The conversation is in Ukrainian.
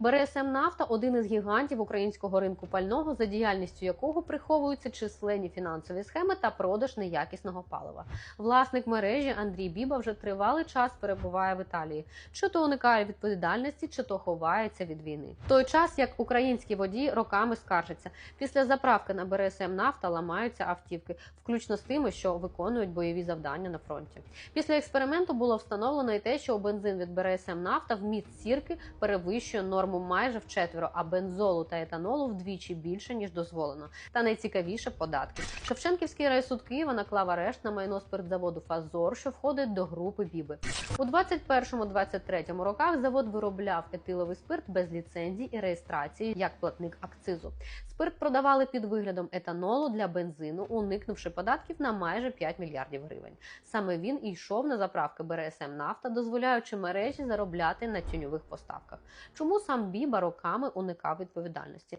БРСМ Нафта один із гігантів українського ринку пального, за діяльністю якого приховуються численні фінансові схеми та продаж неякісного палива. Власник мережі Андрій Біба вже тривалий час перебуває в Італії, чи то уникає відповідальності, чи то ховається від війни. В той час як українські водії роками скаржаться, після заправки на БРСМ Нафта ламаються автівки, включно з тими, що виконують бойові завдання на фронті. Після експерименту було встановлено і те, що бензин від БРСМ Нафта вміст сірки перевищує норму майже вчетверо, а бензолу та етанолу вдвічі більше ніж дозволено. Та найцікавіше податки. Шевченківський райсуд Києва наклав арешт на майно спиртзаводу Фазор, що входить до групи Біби. У 21-23 роках завод виробляв етиловий спирт без ліцензій і реєстрації як платник акцизу. Спирт продавали під виглядом етанолу для бензину, уникнувши податків на майже 5 мільярдів гривень. Саме він і йшов на заправки БРСМ Нафта, дозволяючи мережі заробляти на тіньових поставках. Чому сам Біба роками уникав відповідальності?